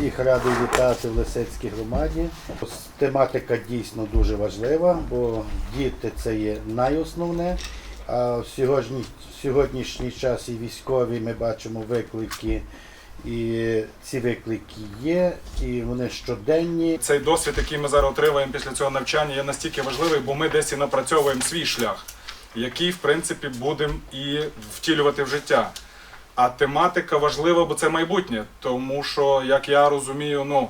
Всіх радий вітати в Лисецькій громаді. Тематика дійсно дуже важлива, бо діти це є найосновне. А в сьогодні, в сьогоднішній час і військові ми бачимо виклики, і ці виклики є, і вони щоденні. Цей досвід, який ми зараз отримуємо після цього навчання, є настільки важливий, бо ми десь і напрацьовуємо свій шлях, який, в принципі, будемо і втілювати в життя. А тематика важлива, бо це майбутнє. Тому що, як я розумію, ну,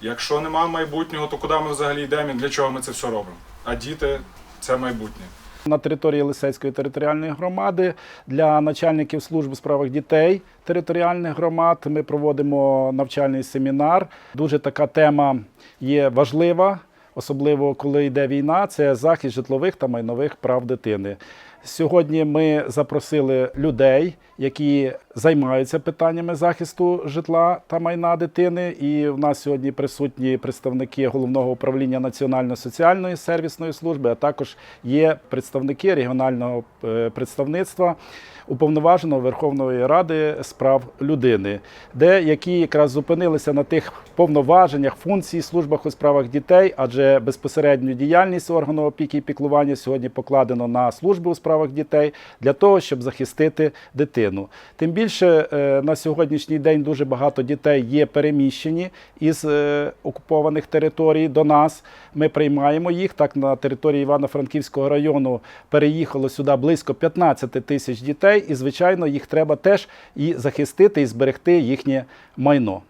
якщо немає майбутнього, то куди ми взагалі йдемо і для чого ми це все робимо? А діти це майбутнє. На території Лисецької територіальної громади для начальників служб у справах дітей територіальних громад ми проводимо навчальний семінар. Дуже така тема є важлива, особливо коли йде війна. Це захист житлових та майнових прав дитини. Сьогодні ми запросили людей, які займаються питаннями захисту житла та майна дитини. І в нас сьогодні присутні представники головного управління Національної соціальної сервісної служби, а також є представники регіонального е, представництва уповноваженого Верховної Ради з прав людини, де які якраз зупинилися на тих повноваженнях, функцій службах у справах дітей, адже безпосередню діяльність органу опіки і піклування сьогодні покладено на службу у справах дітей для того, щоб захистити дитину. Тим більше е, на сьогоднішній день дуже багато дітей є переміщені із е, окупованих територій до нас. Ми приймаємо їх. Так на території Івано-Франківського району переїхало сюди близько 15 тисяч дітей, і звичайно їх треба теж і захистити, і зберегти їхнє майно.